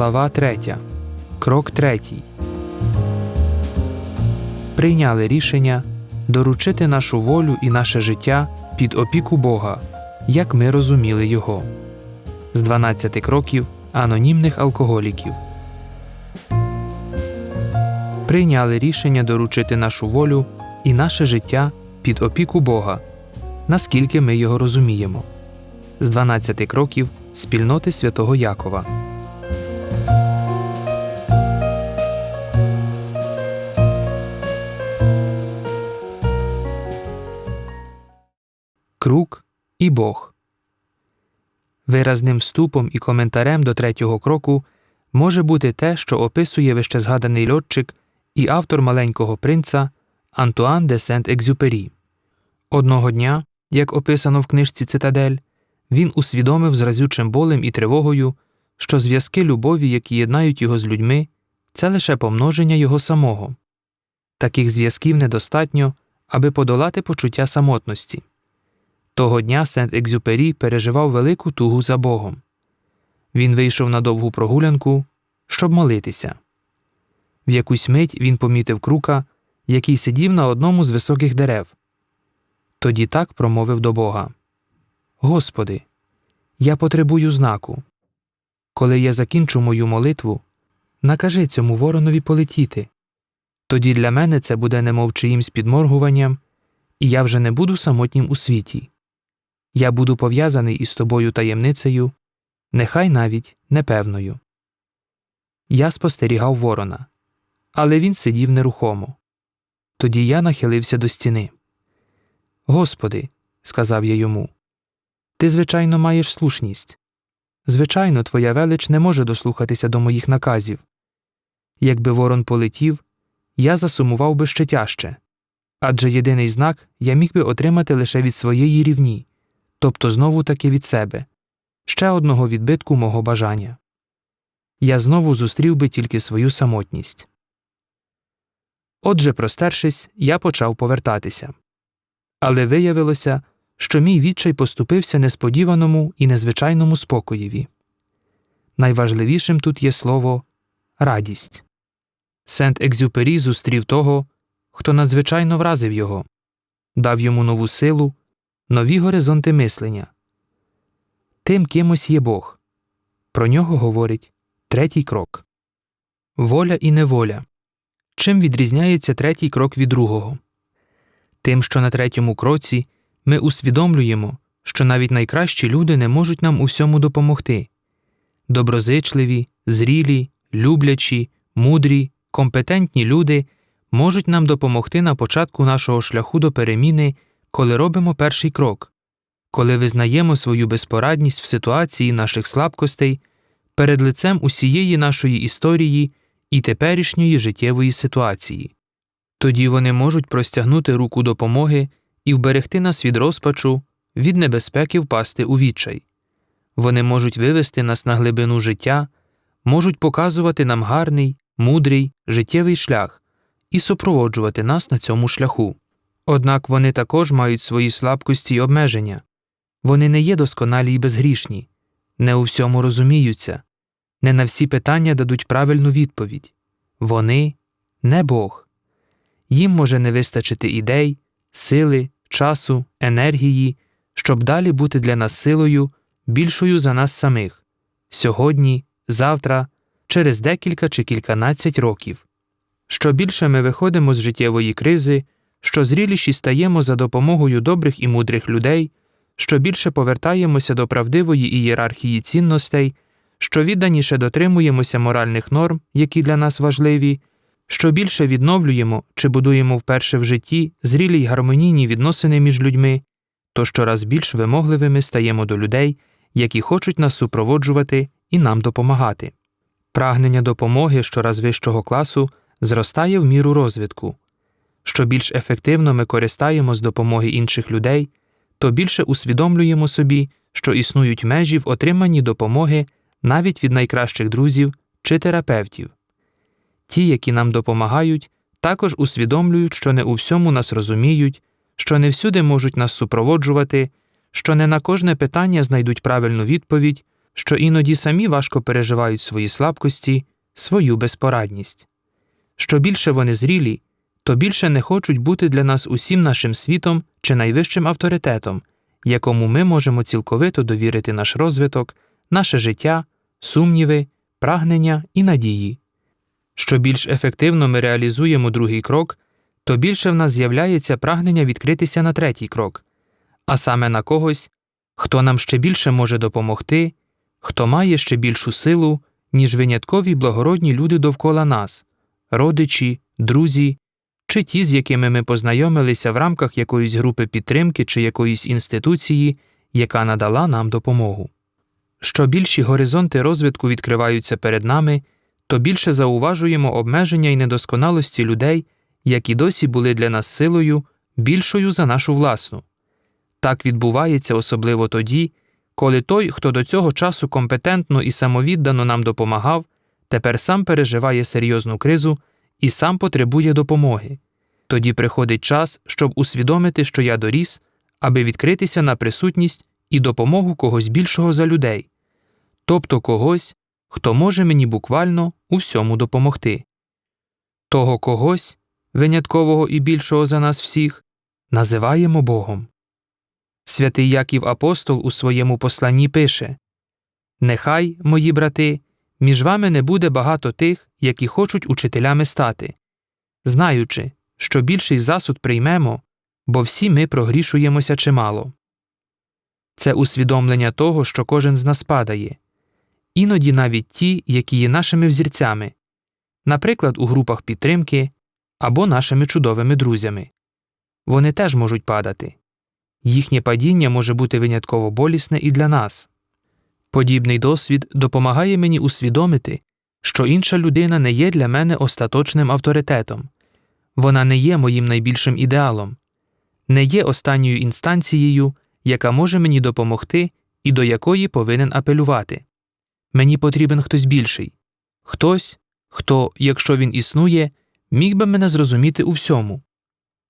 Глава 3. Крок 3. Прийняли рішення доручити нашу волю і наше життя під опіку Бога, як ми розуміли Його. З 12 кроків анонімних алкоголіків. Прийняли рішення доручити нашу волю і наше життя під опіку Бога, наскільки ми його розуміємо. З 12 кроків спільноти святого Якова. Круг і Бог. Виразним вступом і коментарем до третього кроку може бути те, що описує вищезгаданий льотчик і автор маленького принца Антуан де Сент-Екзюпері. Одного дня, як описано в книжці Цитадель, він усвідомив з разючим болем і тривогою, що зв'язки любові, які єднають його з людьми, це лише помноження його самого. Таких зв'язків недостатньо, аби подолати почуття самотності. Того дня Сент Екзюпері переживав велику тугу за Богом. Він вийшов на довгу прогулянку, щоб молитися. В якусь мить він помітив крука, який сидів на одному з високих дерев. Тоді так промовив до Бога Господи, я потребую знаку. Коли я закінчу мою молитву, накажи цьому воронові полетіти. Тоді для мене це буде немов чиїмсь підморгуванням, і я вже не буду самотнім у світі. Я буду пов'язаний із тобою таємницею, нехай навіть непевною. Я спостерігав ворона, але він сидів нерухомо. Тоді я нахилився до стіни. Господи, сказав я йому, ти, звичайно, маєш слушність. Звичайно, твоя велич не може дослухатися до моїх наказів. Якби ворон полетів, я засумував би ще тяжче адже єдиний знак я міг би отримати лише від своєї рівні, тобто знову таки від себе, ще одного відбитку мого бажання. Я знову зустрів би тільки свою самотність. Отже, простершись, я почав повертатися. Але виявилося, що мій відчай поступився несподіваному і незвичайному спокоєві. Найважливішим тут є слово радість. Сент Екзюпері зустрів того, хто надзвичайно вразив його, дав йому нову силу, нові горизонти мислення. Тим кимось є Бог. Про нього говорить третій крок. Воля і неволя. Чим відрізняється третій крок від другого? Тим, що на третьому кроці ми усвідомлюємо, що навіть найкращі люди не можуть нам у всьому допомогти. Доброзичливі, зрілі, люблячі, мудрі, компетентні люди можуть нам допомогти на початку нашого шляху до переміни, коли робимо перший крок, коли визнаємо свою безпорадність в ситуації наших слабкостей перед лицем усієї нашої історії і теперішньої життєвої ситуації. Тоді вони можуть простягнути руку допомоги і вберегти нас від розпачу, від небезпеки впасти у відчай. Вони можуть вивести нас на глибину життя, можуть показувати нам гарний, мудрий, життєвий шлях і супроводжувати нас на цьому шляху. Однак вони також мають свої слабкості й обмеження вони не є досконалі й безгрішні, не у всьому розуміються, не на всі питання дадуть правильну відповідь вони не Бог. Їм може не вистачити ідей, сили, часу, енергії, щоб далі бути для нас силою більшою за нас самих сьогодні, завтра, через декілька чи кільканадцять років. Що більше ми виходимо з життєвої кризи, що зріліші стаємо за допомогою добрих і мудрих людей, що більше повертаємося до правдивої ієрархії цінностей, що відданіше дотримуємося моральних норм, які для нас важливі, що більше відновлюємо чи будуємо вперше в житті зрілі й гармонійні відносини між людьми, то щораз більш вимогливими стаємо до людей, які хочуть нас супроводжувати і нам допомагати. Прагнення допомоги щораз вищого класу зростає в міру розвитку. Що більш ефективно ми користаємо з допомоги інших людей, то більше усвідомлюємо собі, що існують межі в отриманні допомоги навіть від найкращих друзів чи терапевтів. Ті, які нам допомагають, також усвідомлюють, що не у всьому нас розуміють, що не всюди можуть нас супроводжувати, що не на кожне питання знайдуть правильну відповідь, що іноді самі важко переживають свої слабкості, свою безпорадність. Що більше вони зрілі, то більше не хочуть бути для нас усім нашим світом чи найвищим авторитетом, якому ми можемо цілковито довірити наш розвиток, наше життя, сумніви, прагнення і надії. Що більш ефективно ми реалізуємо другий крок, то більше в нас з'являється прагнення відкритися на третій крок, а саме на когось, хто нам ще більше може допомогти, хто має ще більшу силу, ніж виняткові благородні люди довкола нас, родичі, друзі, чи ті, з якими ми познайомилися в рамках якоїсь групи підтримки чи якоїсь інституції, яка надала нам допомогу. Що більші горизонти розвитку відкриваються перед нами, то більше зауважуємо обмеження і недосконалості людей, які досі були для нас силою більшою за нашу власну. Так відбувається особливо тоді, коли той, хто до цього часу компетентно і самовіддано нам допомагав, тепер сам переживає серйозну кризу і сам потребує допомоги. Тоді приходить час, щоб усвідомити, що я доріс, аби відкритися на присутність і допомогу когось більшого за людей, тобто когось, хто може мені буквально у всьому допомогти. Того когось, виняткового і більшого за нас всіх, називаємо Богом. Святий Яків Апостол у своєму посланні пише Нехай, мої брати, між вами не буде багато тих, які хочуть учителями стати, знаючи, що більший засуд приймемо, бо всі ми прогрішуємося чимало. Це усвідомлення того, що кожен з нас падає, іноді навіть ті, які є нашими взірцями, наприклад, у групах підтримки або нашими чудовими друзями. Вони теж можуть падати. Їхнє падіння може бути винятково болісне і для нас. Подібний досвід допомагає мені усвідомити, що інша людина не є для мене остаточним авторитетом, вона не є моїм найбільшим ідеалом, не є останньою інстанцією, яка може мені допомогти і до якої повинен апелювати. Мені потрібен хтось більший, хтось, хто, якщо він існує, міг би мене зрозуміти у всьому,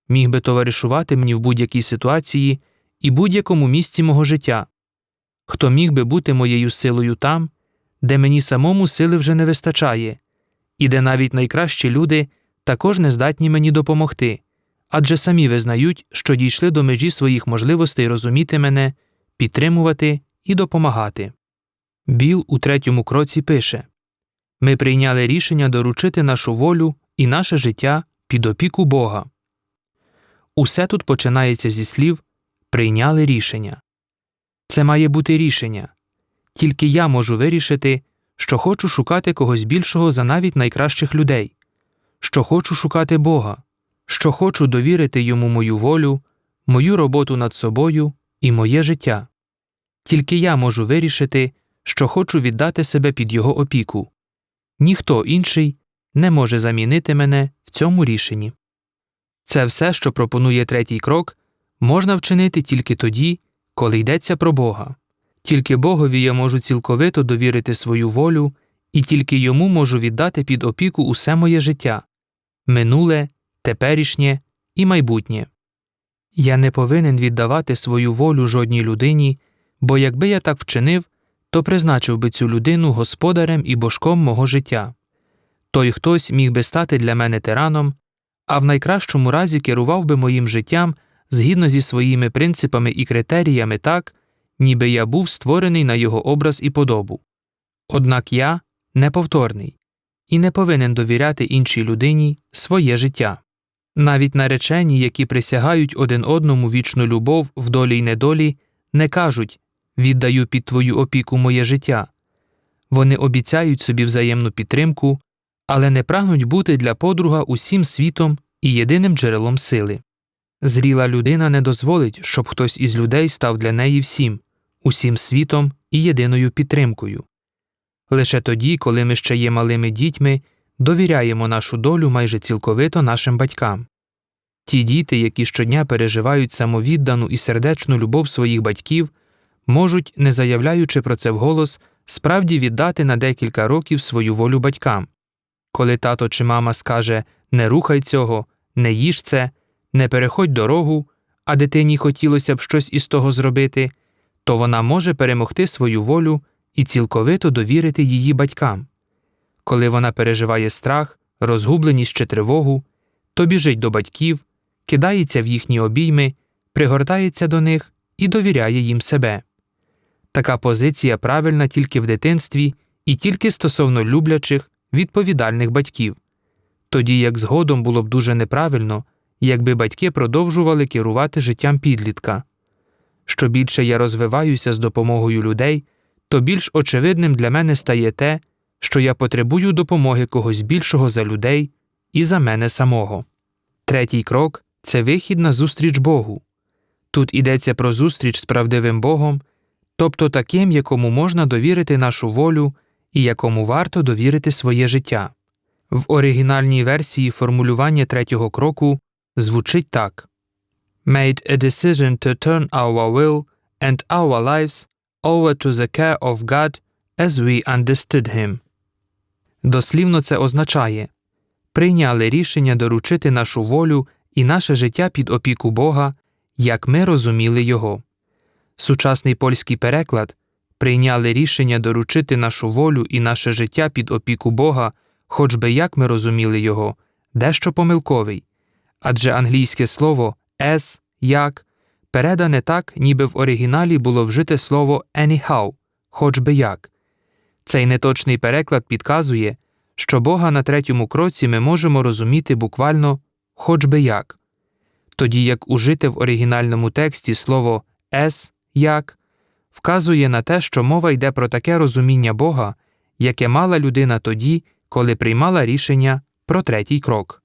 міг би товаришувати мені в будь-якій ситуації і будь-якому місці мого життя, хто міг би бути моєю силою там, де мені самому сили вже не вистачає, і де навіть найкращі люди також не здатні мені допомогти, адже самі визнають, що дійшли до межі своїх можливостей розуміти мене, підтримувати і допомагати. Біл у третьому кроці пише Ми прийняли рішення доручити нашу волю і наше життя під опіку Бога. Усе тут починається зі слів прийняли рішення. Це має бути рішення. Тільки я можу вирішити, що хочу шукати когось більшого за навіть найкращих людей, що хочу шукати Бога, що хочу довірити йому мою волю, мою роботу над собою і моє життя. Тільки я можу вирішити, що хочу віддати себе під його опіку. Ніхто інший не може замінити мене в цьому рішенні. Це все, що пропонує третій крок, можна вчинити тільки тоді, коли йдеться про Бога. Тільки Богові я можу цілковито довірити свою волю, і тільки йому можу віддати під опіку усе моє життя минуле, теперішнє і майбутнє. Я не повинен віддавати свою волю жодній людині, бо якби я так вчинив, то призначив би цю людину господарем і божком мого життя. Той хтось міг би стати для мене тираном, а в найкращому разі керував би моїм життям згідно зі своїми принципами і критеріями так, ніби я був створений на його образ і подобу. Однак я неповторний і не повинен довіряти іншій людині своє життя. Навіть наречені, які присягають один одному вічну любов в долі й недолі, не кажуть віддаю під твою опіку моє життя. Вони обіцяють собі взаємну підтримку, але не прагнуть бути для подруга усім світом і єдиним джерелом сили. Зріла людина не дозволить, щоб хтось із людей став для неї всім, усім світом і єдиною підтримкою. Лише тоді, коли ми ще є малими дітьми, довіряємо нашу долю майже цілковито нашим батькам. Ті діти, які щодня переживають самовіддану і сердечну любов своїх батьків, можуть, не заявляючи про це вголос, справді віддати на декілька років свою волю батькам. Коли тато чи мама скаже не рухай цього, не їж це, не переходь дорогу, а дитині хотілося б щось із того зробити, то вона може перемогти свою волю і цілковито довірити її батькам. Коли вона переживає страх, розгубленість чи тривогу, то біжить до батьків, кидається в їхні обійми, пригортається до них і довіряє їм себе. Така позиція правильна тільки в дитинстві і тільки стосовно люблячих, відповідальних батьків, тоді як згодом було б дуже неправильно, якби батьки продовжували керувати життям підлітка. Що більше я розвиваюся з допомогою людей, то більш очевидним для мене стає те, що я потребую допомоги когось більшого за людей і за мене самого. Третій крок це вихід на зустріч Богу. Тут йдеться про зустріч з правдивим Богом, тобто таким, якому можна довірити нашу волю і якому варто довірити своє життя. В оригінальній версії формулювання третього кроку звучить так Made a decision to turn our will and our lives over to the care of God as we understood him. Дослівно це означає прийняли рішення доручити нашу волю і наше життя під опіку Бога, як ми розуміли Його. Сучасний польський переклад прийняли рішення доручити нашу волю і наше життя під опіку Бога, хоч би як ми розуміли Його, дещо помилковий, адже англійське слово as як передане так, ніби в оригіналі було вжите слово anyhow, хоч би як. Цей неточний переклад підказує, що Бога на третьому кроці ми можемо розуміти буквально хоч би як, тоді як ужите в оригінальному тексті слово «es» як вказує на те, що мова йде про таке розуміння Бога, яке мала людина тоді, коли приймала рішення про третій крок.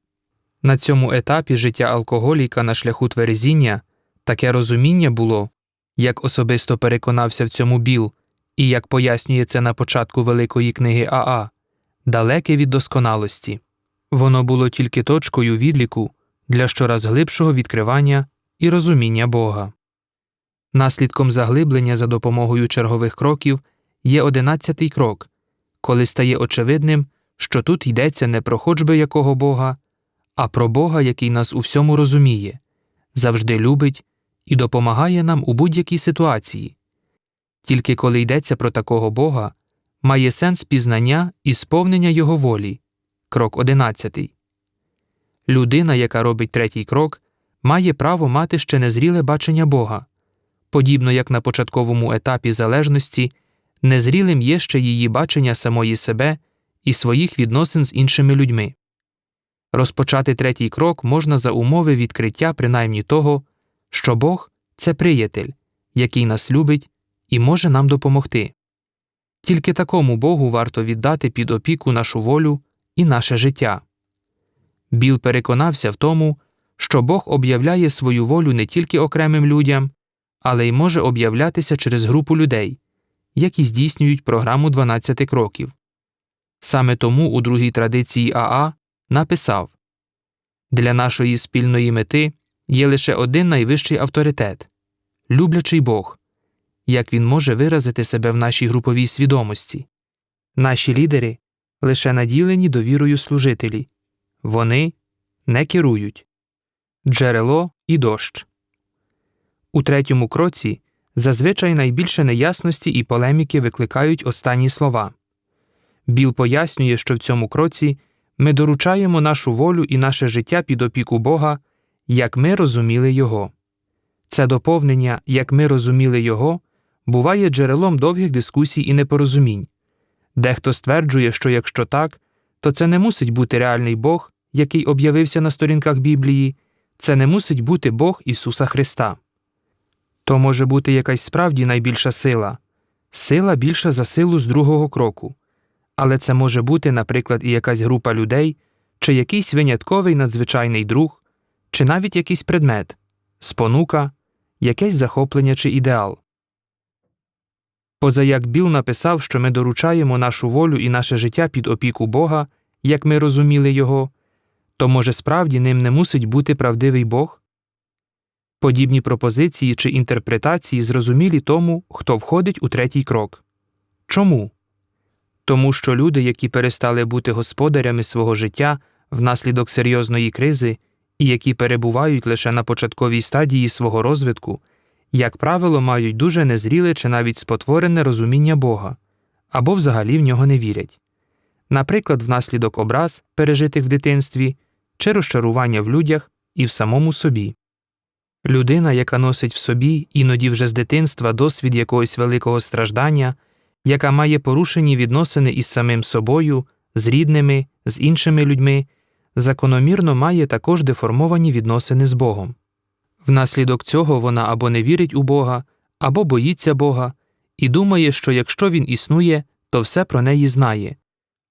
На цьому етапі життя алкоголіка на шляху тверезіння таке розуміння було, як особисто переконався в цьому Біл, і як пояснює це на початку Великої книги Аа, далеке від досконалості. Воно було тільки точкою відліку для щораз глибшого відкривання і розуміння Бога. Наслідком заглиблення за допомогою чергових кроків є одинадцятий крок, коли стає очевидним, що тут йдеться не про хоч би якого Бога, а про Бога, який нас у всьому розуміє, завжди любить і допомагає нам у будь-якій ситуації. Тільки коли йдеться про такого Бога, має сенс пізнання і сповнення Його волі. Крок одинадцятий. Людина, яка робить третій крок, має право мати ще незріле бачення Бога. Подібно як на початковому етапі залежності, незрілим є ще її бачення самої себе і своїх відносин з іншими людьми. Розпочати третій крок можна за умови відкриття принаймні того, що Бог це приятель, який нас любить і може нам допомогти. Тільки такому Богу варто віддати під опіку нашу волю і наше життя. Біл переконався в тому, що Бог об'являє свою волю не тільки окремим людям, але й може об'являтися через групу людей, які здійснюють програму 12 кроків. Саме тому у другій традиції Аа написав Для нашої спільної мети є лише один найвищий авторитет люблячий Бог, як він може виразити себе в нашій груповій свідомості. Наші лідери лише наділені довірою служителі, вони не керують джерело і дощ. У третьому кроці зазвичай найбільше неясності і полеміки викликають останні слова. Біл пояснює, що в цьому кроці ми доручаємо нашу волю і наше життя під опіку Бога, як ми розуміли Його. Це доповнення, як ми розуміли Його, буває джерелом довгих дискусій і непорозумінь. Дехто стверджує, що якщо так, то це не мусить бути реальний Бог, який об'явився на сторінках Біблії, це не мусить бути Бог Ісуса Христа. То може бути якась справді найбільша сила, сила більша за силу з другого кроку, але це може бути, наприклад, і якась група людей, чи якийсь винятковий надзвичайний друг, чи навіть якийсь предмет, спонука, якесь захоплення чи ідеал. Позаяк Біл написав, що ми доручаємо нашу волю і наше життя під опіку Бога, як ми розуміли його, то може справді ним не мусить бути правдивий Бог? Подібні пропозиції чи інтерпретації зрозумілі тому, хто входить у третій крок. Чому? Тому що люди, які перестали бути господарями свого життя внаслідок серйозної кризи і які перебувають лише на початковій стадії свого розвитку, як правило, мають дуже незріле чи навіть спотворене розуміння Бога, або взагалі в нього не вірять. Наприклад, внаслідок образ, пережитих в дитинстві, чи розчарування в людях і в самому собі. Людина, яка носить в собі іноді вже з дитинства досвід якогось великого страждання, яка має порушені відносини із самим собою, з рідними, з іншими людьми, закономірно має також деформовані відносини з Богом. Внаслідок цього вона або не вірить у Бога, або боїться Бога, і думає, що якщо він існує, то все про неї знає,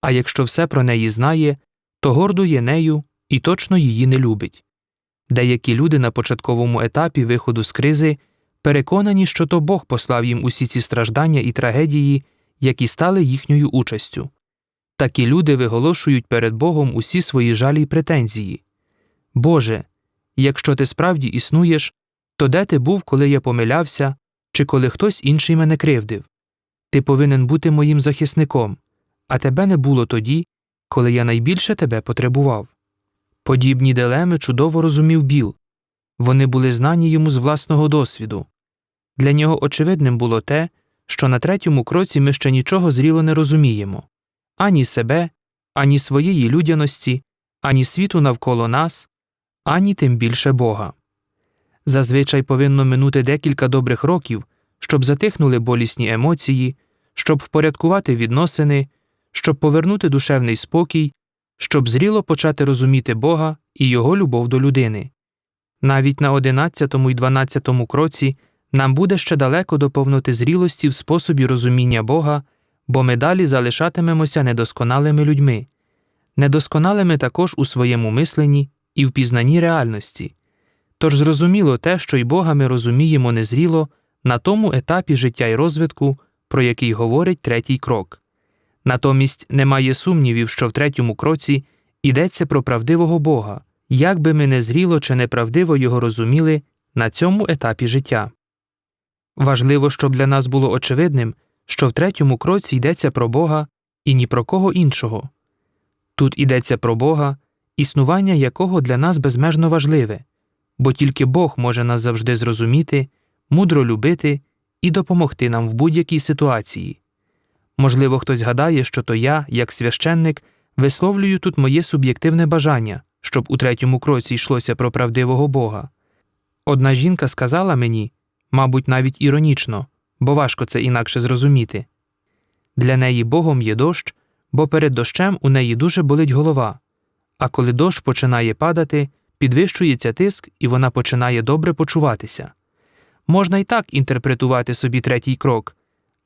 а якщо все про неї знає, то гордує нею і точно її не любить. Деякі люди на початковому етапі виходу з кризи переконані, що то Бог послав їм усі ці страждання і трагедії, які стали їхньою участю. Такі люди виголошують перед Богом усі свої жалі й претензії. Боже, якщо ти справді існуєш, то де ти був, коли я помилявся, чи коли хтось інший мене кривдив? Ти повинен бути моїм захисником, а тебе не було тоді, коли я найбільше тебе потребував. Подібні дилеми чудово розумів Біл вони були знані йому з власного досвіду. Для нього очевидним було те, що на третьому кроці ми ще нічого зріло не розуміємо ані себе, ані своєї людяності, ані світу навколо нас, ані тим більше Бога. Зазвичай повинно минути декілька добрих років, щоб затихнули болісні емоції, щоб впорядкувати відносини, щоб повернути душевний спокій, щоб зріло почати розуміти Бога і Його любов до людини. Навіть на одинадцятому і дванадцятому кроці нам буде ще далеко до повноти зрілості в способі розуміння Бога, бо ми далі залишатимемося недосконалими людьми, недосконалими також у своєму мисленні і в пізнанні реальності. Тож зрозуміло те, що й Бога ми розуміємо незріло на тому етапі життя й розвитку, про який говорить третій крок. Натомість немає сумнівів, що в третьому кроці йдеться про правдивого Бога, як би ми незріло чи неправдиво його розуміли на цьому етапі життя. Важливо, щоб для нас було очевидним, що в третьому кроці йдеться про Бога і ні про кого іншого. Тут йдеться про Бога, існування якого для нас безмежно важливе, бо тільки Бог може нас завжди зрозуміти, мудро любити і допомогти нам в будь-якій ситуації. Можливо, хтось гадає, що то я, як священник, висловлюю тут моє суб'єктивне бажання, щоб у третьому кроці йшлося про правдивого Бога. Одна жінка сказала мені, мабуть, навіть іронічно, бо важко це інакше зрозуміти для неї Богом є дощ, бо перед дощем у неї дуже болить голова, а коли дощ починає падати, підвищується тиск і вона починає добре почуватися. Можна й так інтерпретувати собі третій крок,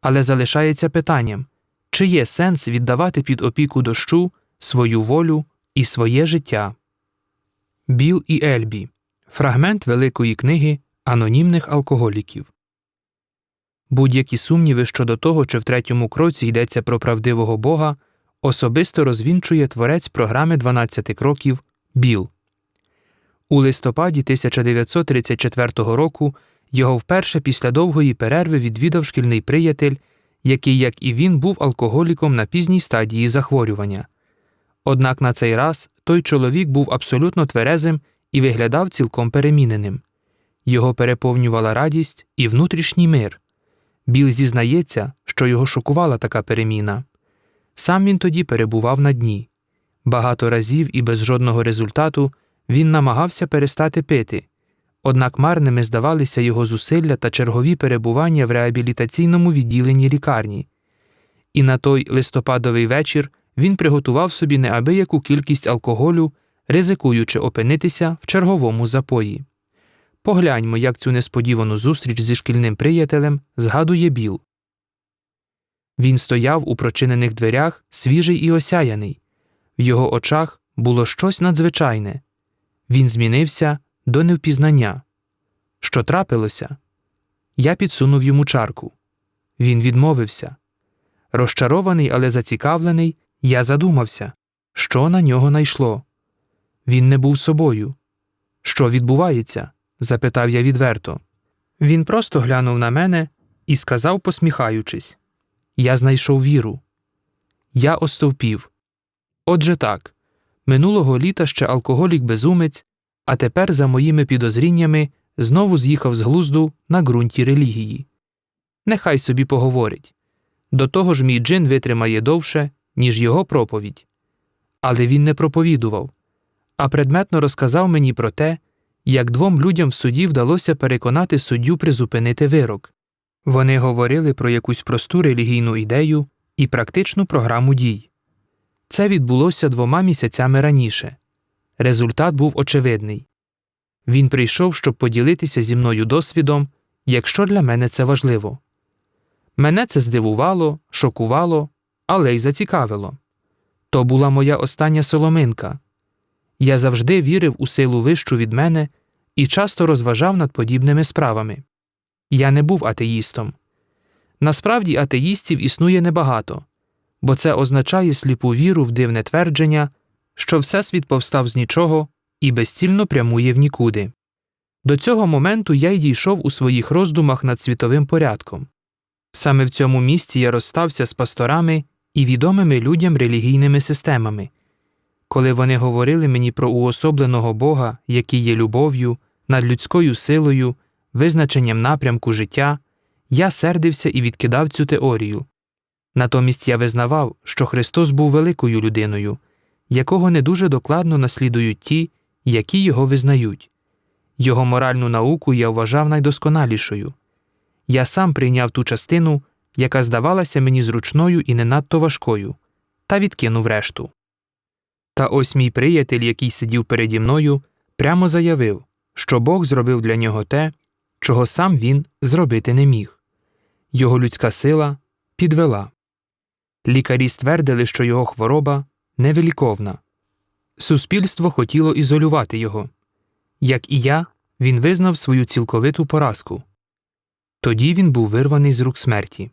але залишається питанням чи є сенс віддавати під опіку дощу свою волю і своє життя. Біл і Ельбі Фрагмент Великої книги Анонімних алкоголіків. Будь-які сумніви щодо того, чи в третьому кроці йдеться про правдивого Бога, особисто розвінчує творець програми «12 кроків Біл. У листопаді 1934 року його вперше після довгої перерви відвідав шкільний приятель, який, як і він, був алкоголіком на пізній стадії захворювання. Однак на цей раз той чоловік був абсолютно тверезим і виглядав цілком переміненим. Його переповнювала радість і внутрішній мир. Біл зізнається, що його шокувала така переміна. Сам він тоді перебував на дні. Багато разів і без жодного результату він намагався перестати пити, однак марними здавалися його зусилля та чергові перебування в реабілітаційному відділенні лікарні. І на той листопадовий вечір він приготував собі неабияку кількість алкоголю, ризикуючи опинитися в черговому запої. Погляньмо, як цю несподівану зустріч зі шкільним приятелем згадує Біл. Він стояв у прочинених дверях, свіжий і осяяний. В його очах було щось надзвичайне. Він змінився до невпізнання. Що трапилося? Я підсунув йому чарку. Він відмовився. Розчарований, але зацікавлений, я задумався, що на нього найшло. Він не був собою. Що відбувається? Запитав я відверто. Він просто глянув на мене і сказав, посміхаючись Я знайшов віру. Я остовпів. Отже так, минулого літа ще алкоголік безумець, а тепер, за моїми підозріннями, знову з'їхав з глузду на ґрунті релігії. Нехай собі поговорить. До того ж, мій джин витримає довше, ніж його проповідь. Але він не проповідував, а предметно розказав мені про те, як двом людям в суді вдалося переконати суддю призупинити вирок. Вони говорили про якусь просту релігійну ідею і практичну програму дій. Це відбулося двома місяцями раніше. Результат був очевидний. Він прийшов, щоб поділитися зі мною досвідом, якщо для мене це важливо. Мене це здивувало, шокувало, але й зацікавило. То була моя остання соломинка. Я завжди вірив у силу вищу від мене і часто розважав над подібними справами. Я не був атеїстом. Насправді атеїстів існує небагато, бо це означає сліпу віру в дивне твердження, що Всесвіт повстав з нічого і безцільно прямує в нікуди. До цього моменту я й дійшов у своїх роздумах над світовим порядком. Саме в цьому місці я розстався з пасторами і відомими людям релігійними системами. Коли вони говорили мені про уособленого Бога, який є любов'ю, над людською силою, визначенням напрямку життя, я сердився і відкидав цю теорію. Натомість я визнавав, що Христос був великою людиною, якого не дуже докладно наслідують ті, які його визнають. Його моральну науку я вважав найдосконалішою. Я сам прийняв ту частину, яка здавалася мені зручною і не надто важкою, та відкинув решту. Та ось мій приятель, який сидів переді мною, прямо заявив, що Бог зробив для нього те, чого сам він зробити не міг. Його людська сила підвела. Лікарі ствердили, що його хвороба невеликовна. Суспільство хотіло ізолювати його. Як і я, він визнав свою цілковиту поразку. Тоді він був вирваний з рук смерті.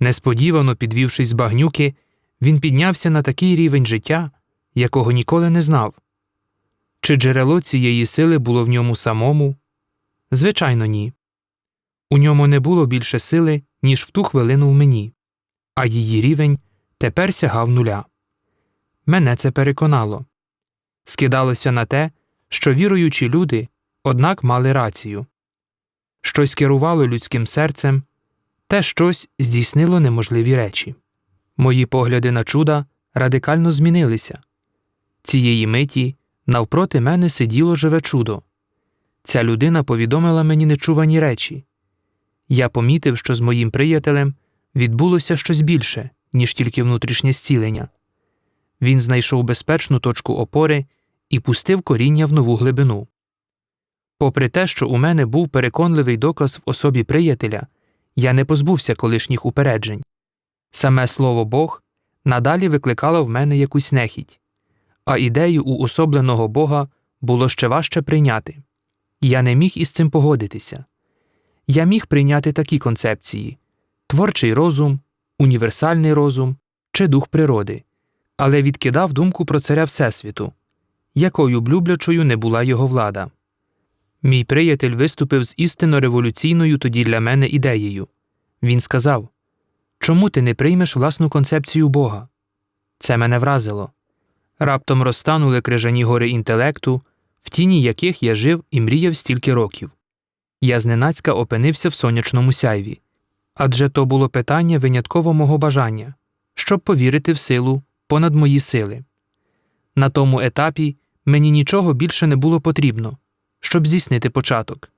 Несподівано підвівшись з багнюки, він піднявся на такий рівень життя, якого ніколи не знав. Чи джерело цієї сили було в ньому самому? Звичайно, ні. У ньому не було більше сили, ніж в ту хвилину в мені, а її рівень тепер сягав нуля. Мене це переконало. Скидалося на те, що віруючі люди, однак мали рацію. Щось керувало людським серцем, те щось здійснило неможливі речі. Мої погляди на чуда радикально змінилися. Цієї миті навпроти мене сиділо живе чудо. Ця людина повідомила мені нечувані речі. Я помітив, що з моїм приятелем відбулося щось більше, ніж тільки внутрішнє зцілення. Він знайшов безпечну точку опори і пустив коріння в нову глибину. Попри те, що у мене був переконливий доказ в особі приятеля, я не позбувся колишніх упереджень. Саме слово Бог надалі викликало в мене якусь нехідь, а ідею уособленого Бога було ще важче прийняти. Я не міг із цим погодитися. Я міг прийняти такі концепції творчий розум, універсальний розум чи дух природи, але відкидав думку про царя Всесвіту, якою б люблячою не була його влада. Мій приятель виступив з істинно революційною тоді для мене ідеєю. Він сказав Чому ти не приймеш власну концепцію Бога? Це мене вразило. Раптом розтанули крижані гори інтелекту, в тіні яких я жив і мріяв стільки років. Я зненацька опинився в сонячному сяйві. Адже то було питання винятково мого бажання, щоб повірити в силу понад мої сили. На тому етапі мені нічого більше не було потрібно, щоб здійснити початок.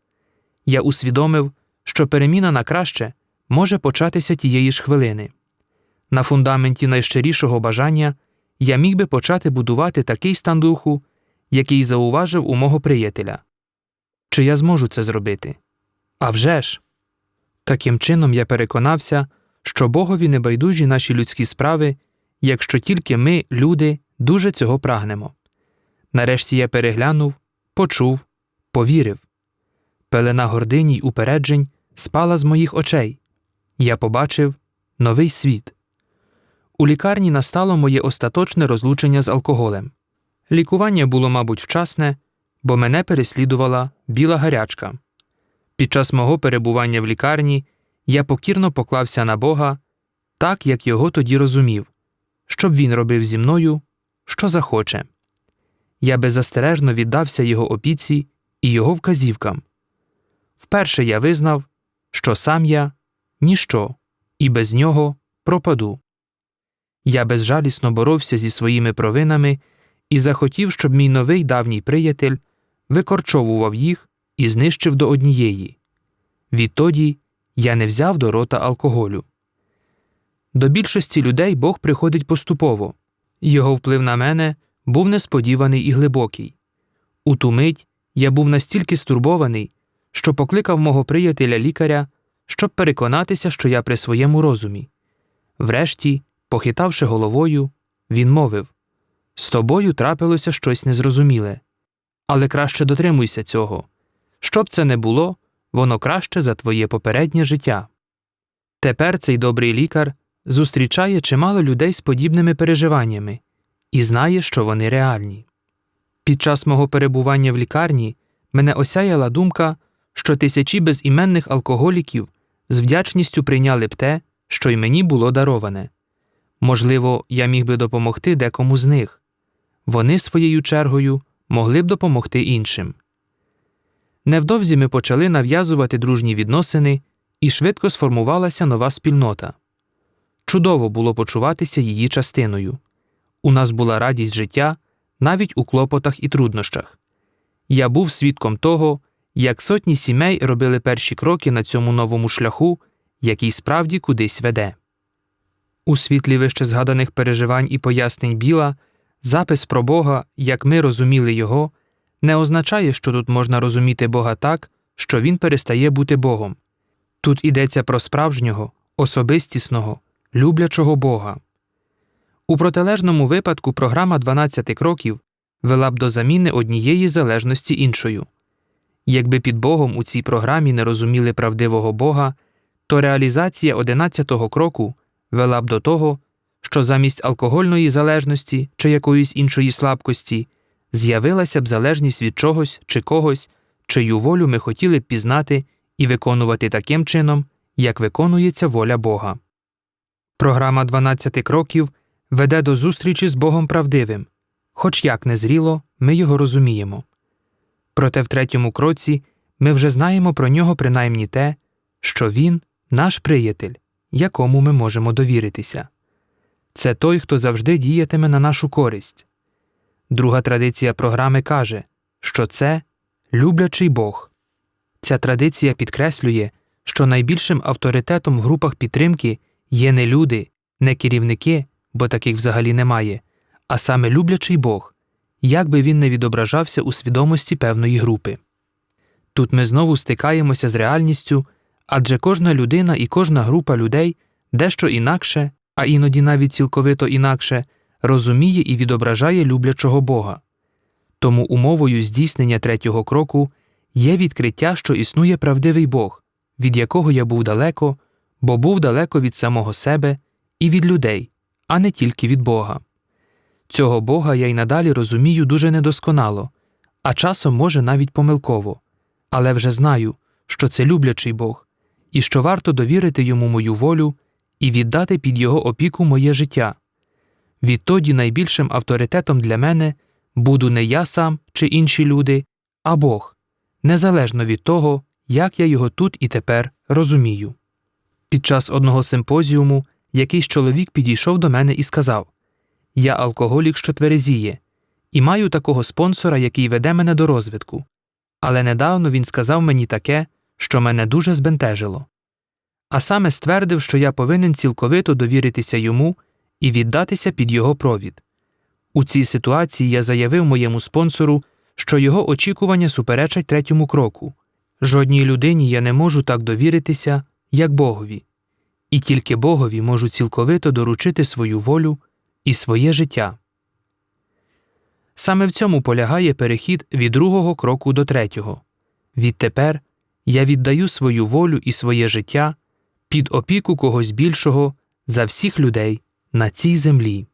Я усвідомив, що переміна на краще може початися тієї ж хвилини. На фундаменті найщирішого бажання я міг би почати будувати такий стан духу, який зауважив у мого приятеля. Чи я зможу це зробити? А вже ж! Таким чином я переконався, що Богові не байдужі наші людські справи, якщо тільки ми, люди, дуже цього прагнемо. Нарешті я переглянув, почув, повірив. Пелена гордині й упереджень спала з моїх очей. Я побачив новий світ. У лікарні настало моє остаточне розлучення з алкоголем. Лікування було, мабуть, вчасне, бо мене переслідувала біла гарячка. Під час мого перебування в лікарні я покірно поклався на Бога, так як його тоді розумів, щоб він робив зі мною, що захоче. Я беззастережно віддався його опіці і його вказівкам. Вперше я визнав, що сам я ніщо і без нього пропаду. Я безжалісно боровся зі своїми провинами і захотів, щоб мій новий давній приятель викорчовував їх і знищив до однієї. Відтоді я не взяв до рота алкоголю. До більшості людей Бог приходить поступово, його вплив на мене був несподіваний і глибокий. У ту мить я був настільки стурбований, що покликав мого приятеля лікаря, щоб переконатися, що я при своєму розумі. Врешті, похитавши головою, він мовив З тобою трапилося щось незрозуміле. Але краще дотримуйся цього. Щоб це не було, воно краще за твоє попереднє життя. Тепер цей добрий лікар зустрічає чимало людей з подібними переживаннями і знає, що вони реальні. Під час мого перебування в лікарні мене осяяла думка, що тисячі безіменних алкоголіків з вдячністю прийняли б те, що й мені було дароване. Можливо, я міг би допомогти декому з них. Вони своєю чергою могли б допомогти іншим. Невдовзі ми почали нав'язувати дружні відносини, і швидко сформувалася нова спільнота. Чудово було почуватися її частиною. У нас була радість життя навіть у клопотах і труднощах. Я був свідком того, як сотні сімей робили перші кроки на цьому новому шляху, який справді кудись веде. У світлі вище згаданих переживань і пояснень Біла запис про Бога, як ми розуміли його, не означає, що тут можна розуміти Бога так, що він перестає бути Богом. Тут йдеться про справжнього, особистісного, люблячого Бога. У протилежному випадку програма 12 кроків вела б до заміни однієї залежності іншою. Якби під Богом у цій програмі не розуміли правдивого Бога, то реалізація 11-го кроку вела б до того, що замість алкогольної залежності чи якоїсь іншої слабкості з'явилася б залежність від чогось чи когось, чию волю ми хотіли б пізнати і виконувати таким чином, як виконується воля Бога. Програма 12 кроків веде до зустрічі з Богом правдивим, хоч як незріло, ми його розуміємо. Проте в третьому кроці ми вже знаємо про нього принаймні те, що він наш приятель, якому ми можемо довіритися. Це той, хто завжди діятиме на нашу користь. Друга традиція програми каже, що це люблячий Бог. Ця традиція підкреслює, що найбільшим авторитетом в групах підтримки є не люди, не керівники, бо таких взагалі немає, а саме люблячий Бог, як би він не відображався у свідомості певної групи. Тут ми знову стикаємося з реальністю, адже кожна людина і кожна група людей дещо інакше, а іноді навіть цілковито інакше, розуміє і відображає люблячого Бога. Тому умовою здійснення третього кроку є відкриття, що існує правдивий Бог, від якого я був далеко, бо був далеко від самого себе і від людей, а не тільки від Бога. Цього Бога я й надалі розумію дуже недосконало, а часом, може, навіть помилково, але вже знаю, що це люблячий Бог, і що варто довірити йому мою волю і віддати під його опіку моє життя. Відтоді найбільшим авторитетом для мене буду не я сам чи інші люди, а Бог, незалежно від того, як я його тут і тепер розумію. Під час одного симпозіуму якийсь чоловік підійшов до мене і сказав Я алкоголік, що тверезіє, і маю такого спонсора, який веде мене до розвитку. Але недавно він сказав мені таке, що мене дуже збентежило. А саме ствердив, що я повинен цілковито довіритися йому і віддатися під його провід. У цій ситуації я заявив моєму спонсору, що його очікування суперечать третьому кроку жодній людині я не можу так довіритися, як Богові, і тільки Богові можу цілковито доручити свою волю і своє життя. Саме в цьому полягає перехід від другого кроку до третього. Відтепер я віддаю свою волю і своє життя під опіку когось більшого за всіх людей на цій землі.